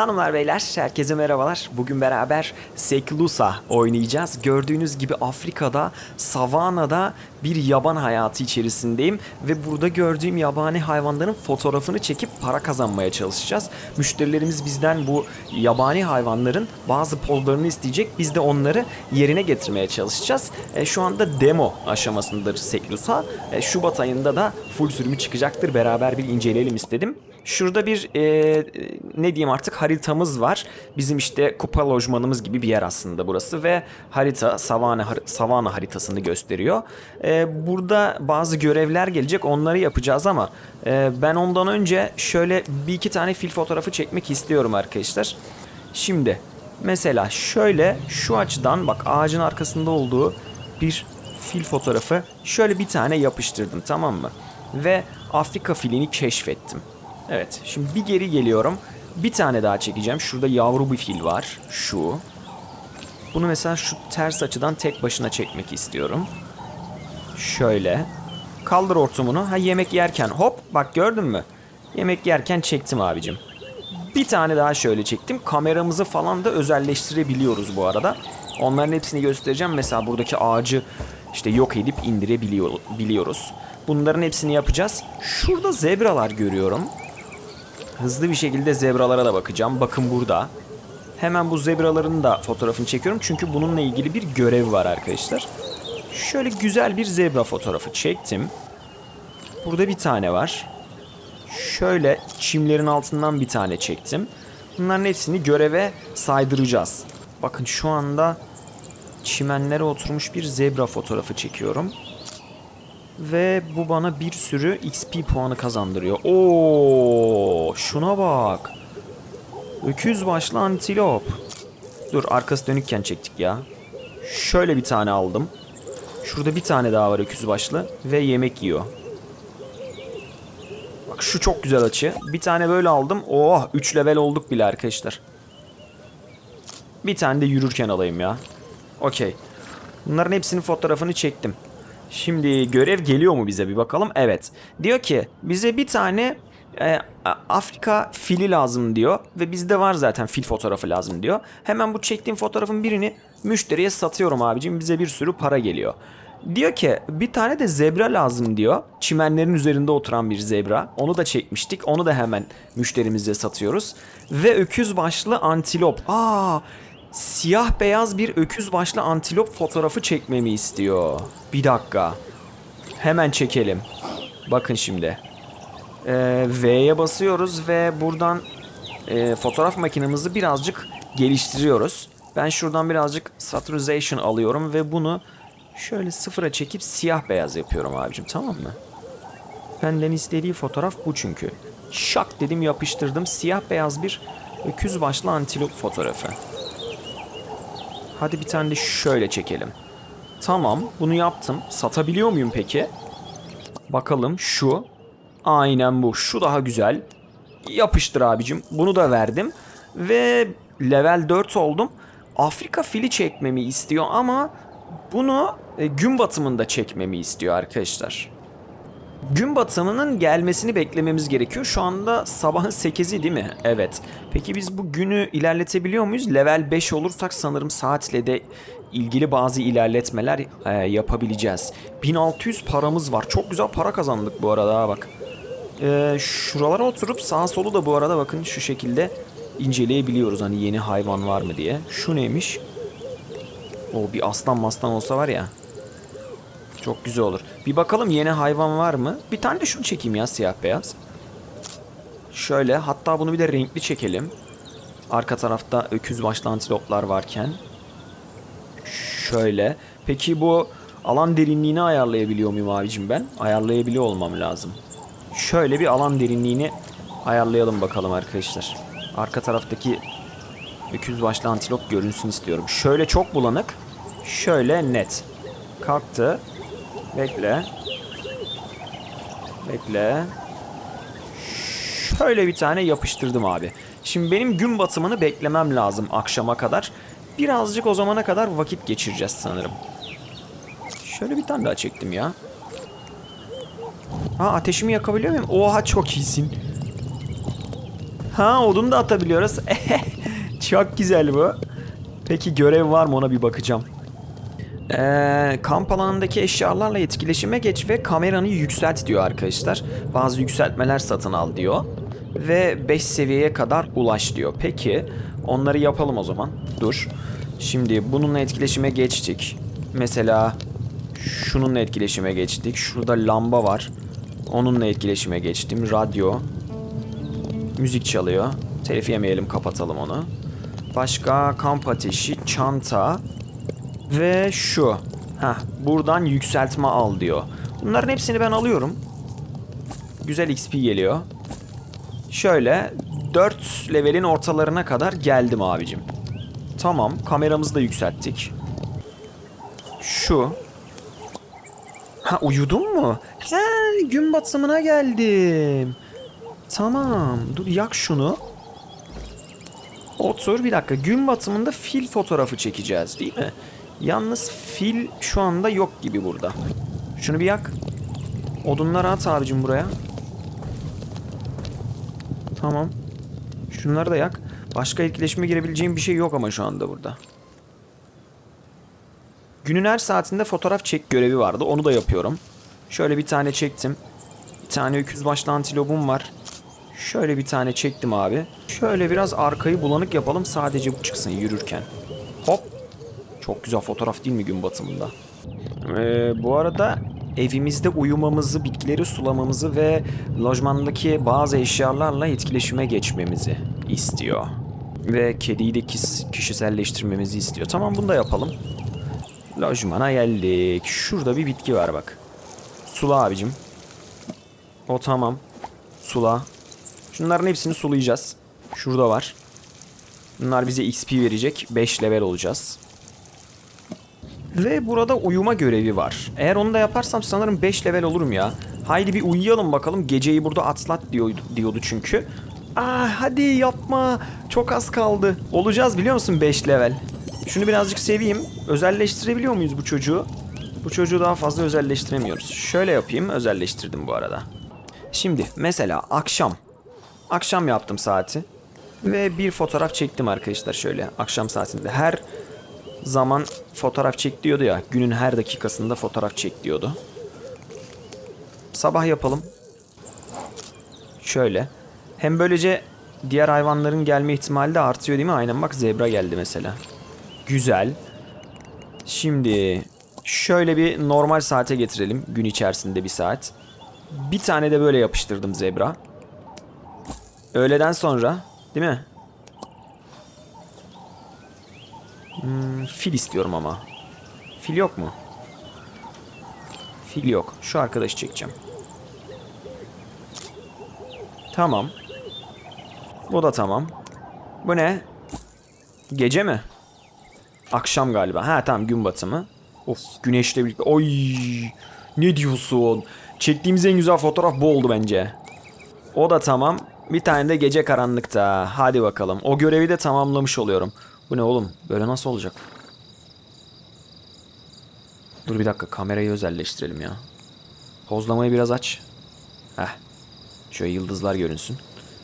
Hanımlar beyler herkese merhabalar. Bugün beraber Seklusa oynayacağız. Gördüğünüz gibi Afrika'da, savanada bir yaban hayatı içerisindeyim. Ve burada gördüğüm yabani hayvanların fotoğrafını çekip para kazanmaya çalışacağız. Müşterilerimiz bizden bu yabani hayvanların bazı pozlarını isteyecek. Biz de onları yerine getirmeye çalışacağız. E, şu anda demo aşamasındadır Seklusa. E, Şubat ayında da full sürümü çıkacaktır. Beraber bir inceleyelim istedim. Şurada bir e, ne diyeyim artık haritamız var. Bizim işte kupa lojmanımız gibi bir yer aslında burası ve harita savana savana haritasını gösteriyor. E, burada bazı görevler gelecek onları yapacağız ama e, ben ondan önce şöyle bir iki tane fil fotoğrafı çekmek istiyorum arkadaşlar. Şimdi mesela şöyle şu açıdan bak ağacın arkasında olduğu bir fil fotoğrafı şöyle bir tane yapıştırdım tamam mı? Ve Afrika filini keşfettim. Evet şimdi bir geri geliyorum. Bir tane daha çekeceğim. Şurada yavru bir fil var. Şu. Bunu mesela şu ters açıdan tek başına çekmek istiyorum. Şöyle. Kaldır ortumunu. Ha yemek yerken hop bak gördün mü? Yemek yerken çektim abicim. Bir tane daha şöyle çektim. Kameramızı falan da özelleştirebiliyoruz bu arada. Onların hepsini göstereceğim. Mesela buradaki ağacı işte yok edip indirebiliyor biliyoruz. Bunların hepsini yapacağız. Şurada zebralar görüyorum. Hızlı bir şekilde zebralara da bakacağım. Bakın burada. Hemen bu zebraların da fotoğrafını çekiyorum. Çünkü bununla ilgili bir görev var arkadaşlar. Şöyle güzel bir zebra fotoğrafı çektim. Burada bir tane var. Şöyle çimlerin altından bir tane çektim. Bunların hepsini göreve saydıracağız. Bakın şu anda çimenlere oturmuş bir zebra fotoğrafı çekiyorum. Ve bu bana bir sürü XP puanı kazandırıyor. Oo, şuna bak. Öküz başlı antilop. Dur arkası dönükken çektik ya. Şöyle bir tane aldım. Şurada bir tane daha var öküz başlı ve yemek yiyor. Bak şu çok güzel açı. Bir tane böyle aldım. Oh 3 level olduk bile arkadaşlar. Bir tane de yürürken alayım ya. Okey. Bunların hepsinin fotoğrafını çektim. Şimdi görev geliyor mu bize bir bakalım. Evet. Diyor ki bize bir tane e, Afrika fili lazım diyor. Ve bizde var zaten fil fotoğrafı lazım diyor. Hemen bu çektiğim fotoğrafın birini müşteriye satıyorum abicim. Bize bir sürü para geliyor. Diyor ki bir tane de zebra lazım diyor. Çimenlerin üzerinde oturan bir zebra. Onu da çekmiştik. Onu da hemen müşterimize satıyoruz. Ve öküz başlı antilop. Aa siyah beyaz bir öküz başlı antilop fotoğrafı çekmemi istiyor. Bir dakika. Hemen çekelim. Bakın şimdi. Ee, V'ye basıyoruz ve buradan e, fotoğraf makinemizi birazcık geliştiriyoruz. Ben şuradan birazcık saturization alıyorum ve bunu şöyle sıfıra çekip siyah beyaz yapıyorum abicim tamam mı? Benden istediği fotoğraf bu çünkü. Şak dedim yapıştırdım siyah beyaz bir öküz başlı antilop fotoğrafı. Hadi bir tane de şöyle çekelim. Tamam bunu yaptım. Satabiliyor muyum peki? Bakalım şu. Aynen bu. Şu daha güzel. Yapıştır abicim. Bunu da verdim. Ve level 4 oldum. Afrika fili çekmemi istiyor ama bunu e, gün batımında çekmemi istiyor arkadaşlar. Gün batımının gelmesini beklememiz gerekiyor. Şu anda sabahın 8'i değil mi? Evet. Peki biz bu günü ilerletebiliyor muyuz? Level 5 olursak sanırım saatle de ilgili bazı ilerletmeler e, yapabileceğiz. 1600 paramız var. Çok güzel para kazandık bu arada bak. E, şuralara oturup sağa solu da bu arada bakın şu şekilde inceleyebiliyoruz. Hani yeni hayvan var mı diye. Şu neymiş? O bir aslan maslan olsa var ya. Çok güzel olur. Bir bakalım yeni hayvan var mı? Bir tane de şunu çekeyim ya siyah beyaz. Şöyle hatta bunu bir de renkli çekelim. Arka tarafta öküz başlı antiloplar varken. Şöyle. Peki bu alan derinliğini ayarlayabiliyor muyum abicim ben? Ayarlayabiliyor olmam lazım. Şöyle bir alan derinliğini ayarlayalım bakalım arkadaşlar. Arka taraftaki öküz başlı antilop görünsün istiyorum. Şöyle çok bulanık. Şöyle net. Kalktı. Bekle. Bekle. Şöyle bir tane yapıştırdım abi. Şimdi benim gün batımını beklemem lazım akşama kadar. Birazcık o zamana kadar vakit geçireceğiz sanırım. Şöyle bir tane daha çektim ya. Ha ateşimi yakabiliyor muyum? Oha çok iyisin. Ha odun da atabiliyoruz. Çok güzel bu. Peki görev var mı ona bir bakacağım. Ee, kamp alanındaki eşyalarla etkileşime geç ve kameranı yükselt diyor arkadaşlar. Bazı yükseltmeler satın al diyor. Ve 5 seviyeye kadar ulaş diyor. Peki onları yapalım o zaman. Dur. Şimdi bununla etkileşime geçtik. Mesela şununla etkileşime geçtik. Şurada lamba var. Onunla etkileşime geçtim. Radyo. Müzik çalıyor. Telif yemeyelim kapatalım onu. Başka kamp ateşi, çanta ve şu. Heh, buradan yükseltme al diyor. Bunların hepsini ben alıyorum. Güzel XP geliyor. Şöyle 4 levelin ortalarına kadar geldim abicim. Tamam, kameramızı da yükselttik. Şu. Ha uyudun mu? He, gün batımına geldim. Tamam, dur yak şunu. Otur bir dakika. Gün batımında fil fotoğrafı çekeceğiz değil mi? Yalnız fil şu anda yok gibi burada. Şunu bir yak. Odunları at abicim buraya. Tamam. Şunları da yak. Başka etkileşime girebileceğim bir şey yok ama şu anda burada. Günün her saatinde fotoğraf çek görevi vardı. Onu da yapıyorum. Şöyle bir tane çektim. Bir tane öküz başlı antilopum var. Şöyle bir tane çektim abi. Şöyle biraz arkayı bulanık yapalım. Sadece bu çıksın yürürken. Hop. Çok güzel fotoğraf değil mi gün batımında? Ee, bu arada evimizde uyumamızı, bitkileri sulamamızı ve lojmandaki bazı eşyalarla etkileşime geçmemizi istiyor. Ve kediyi de kişiselleştirmemizi istiyor. Tamam bunu da yapalım. Lojmana geldik. Şurada bir bitki var bak. Sula abicim. O tamam. Sula. Şunların hepsini sulayacağız. Şurada var. Bunlar bize XP verecek. 5 level olacağız. Ve burada uyuma görevi var. Eğer onu da yaparsam sanırım 5 level olurum ya. Haydi bir uyuyalım bakalım. Geceyi burada atlat diyordu, diyordu çünkü. Aa hadi yapma. Çok az kaldı. Olacağız biliyor musun 5 level. Şunu birazcık seveyim. Özelleştirebiliyor muyuz bu çocuğu? Bu çocuğu daha fazla özelleştiremiyoruz. Şöyle yapayım. Özelleştirdim bu arada. Şimdi mesela akşam. Akşam yaptım saati. Ve bir fotoğraf çektim arkadaşlar şöyle akşam saatinde. Her zaman fotoğraf çek diyordu ya. Günün her dakikasında fotoğraf çek diyordu. Sabah yapalım. Şöyle. Hem böylece diğer hayvanların gelme ihtimali de artıyor değil mi? Aynen bak zebra geldi mesela. Güzel. Şimdi şöyle bir normal saate getirelim. Gün içerisinde bir saat. Bir tane de böyle yapıştırdım zebra. Öğleden sonra değil mi? Hmm, fil istiyorum ama. Fil yok mu? Fil yok. Şu arkadaşı çekeceğim. Tamam. Bu da tamam. Bu ne? Gece mi? Akşam galiba. Ha tamam gün batımı. Of güneşle birlikte. Oy! Ne diyorsun? Çektiğimiz en güzel fotoğraf bu oldu bence. O da tamam. Bir tane de gece karanlıkta. Hadi bakalım. O görevi de tamamlamış oluyorum. Bu ne oğlum? Böyle nasıl olacak? Dur bir dakika kamerayı özelleştirelim ya. Pozlamayı biraz aç. Heh. Şöyle yıldızlar görünsün.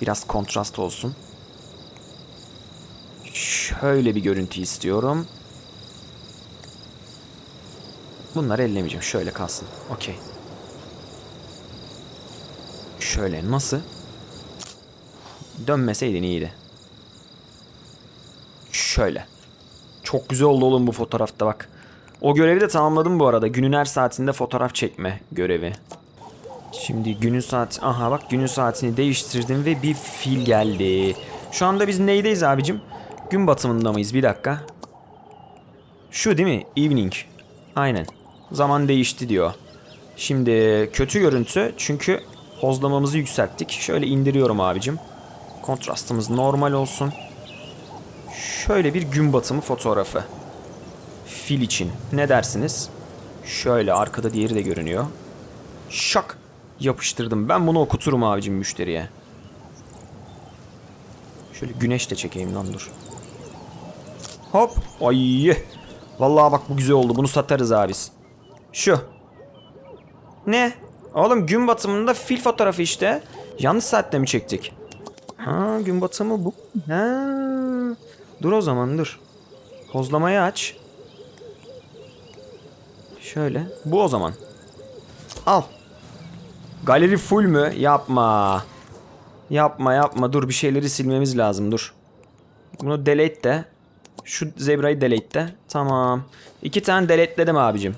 Biraz kontrast olsun. Şöyle bir görüntü istiyorum. Bunları ellemeyeceğim. Şöyle kalsın. Okey. Şöyle nasıl? Dönmeseydin iyiydi. Şöyle. Çok güzel oldu oğlum bu fotoğrafta bak. O görevi de tamamladım bu arada. Günün her saatinde fotoğraf çekme görevi. Şimdi günün saat... Aha bak günün saatini değiştirdim ve bir fil geldi. Şu anda biz neydeyiz abicim? Gün batımında mıyız? Bir dakika. Şu değil mi? Evening. Aynen. Zaman değişti diyor. Şimdi kötü görüntü çünkü hozlamamızı yükselttik. Şöyle indiriyorum abicim. Kontrastımız normal olsun. Şöyle bir gün batımı fotoğrafı. Fil için. Ne dersiniz? Şöyle arkada diğeri de görünüyor. Şak. Yapıştırdım. Ben bunu okuturum abicim müşteriye. Şöyle güneş de çekeyim lan dur. Hop. Ay. Vallahi bak bu güzel oldu. Bunu satarız abis. Şu. Ne? Oğlum gün batımında fil fotoğrafı işte. Yanlış saatte mi çektik? Ha gün batımı bu. Ha. Dur o zaman dur. Pozlamayı aç. Şöyle. Bu o zaman. Al. Galeri full mü? Yapma. Yapma yapma. Dur bir şeyleri silmemiz lazım. Dur. Bunu delete de. Şu zebrayı delete de. Tamam. İki tane deleteledim abicim.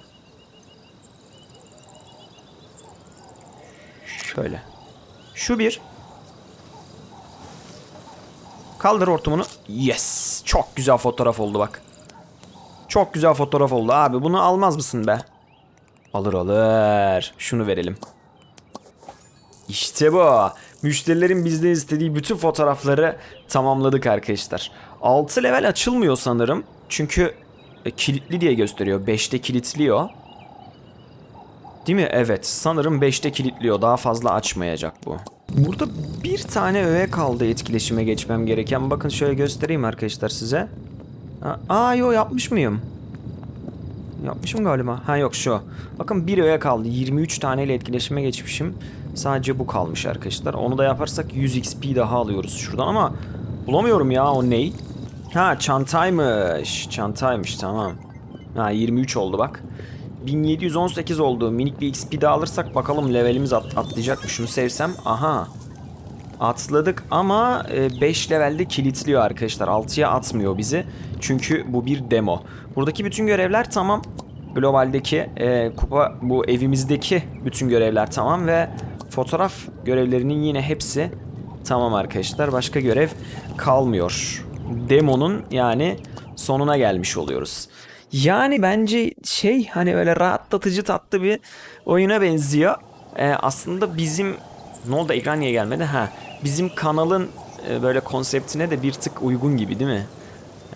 Şöyle. Şu bir. Kaldır hortumunu. Yes. Çok güzel fotoğraf oldu bak. Çok güzel fotoğraf oldu abi. Bunu almaz mısın be? Alır alır. Şunu verelim. İşte bu. Müşterilerin bizden istediği bütün fotoğrafları tamamladık arkadaşlar. 6 level açılmıyor sanırım. Çünkü e, kilitli diye gösteriyor. 5'te kilitliyor. Değil mi? Evet. Sanırım 5'te kilitliyor. Daha fazla açmayacak bu. Burada bir tane öğe kaldı etkileşime geçmem gereken. Bakın şöyle göstereyim arkadaşlar size. Aa yo yapmış mıyım? Yapmışım galiba. Ha yok şu. Bakın bir öğe kaldı. 23 taneyle etkileşime geçmişim. Sadece bu kalmış arkadaşlar. Onu da yaparsak 100 XP daha alıyoruz şuradan ama bulamıyorum ya o ney? Ha çantaymış. Çantaymış tamam. Ha 23 oldu bak. 1718 oldu. Minik bir XP daha alırsak bakalım levelimiz at atlayacak mı? Şunu sevsem. Aha. Atladık ama 5 levelde kilitliyor arkadaşlar. 6'ya atmıyor bizi. Çünkü bu bir demo. Buradaki bütün görevler tamam. Globaldeki e, kupa bu evimizdeki bütün görevler tamam ve fotoğraf görevlerinin yine hepsi tamam arkadaşlar. Başka görev kalmıyor. Demonun yani sonuna gelmiş oluyoruz. Yani bence şey hani öyle rahatlatıcı tatlı bir oyuna benziyor. Ee, aslında bizim ne oldu ekran niye gelmedi? Ha bizim kanalın e, böyle konseptine de bir tık uygun gibi değil mi?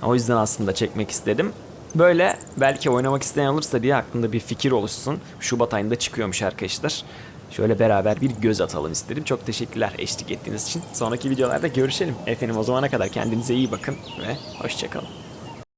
O yüzden aslında çekmek istedim. Böyle belki oynamak isteyen olursa diye aklında bir fikir oluşsun. Şubat ayında çıkıyormuş arkadaşlar. Şöyle beraber bir göz atalım istedim. Çok teşekkürler eşlik ettiğiniz için. Sonraki videolarda görüşelim. Efendim o zamana kadar kendinize iyi bakın ve hoşçakalın.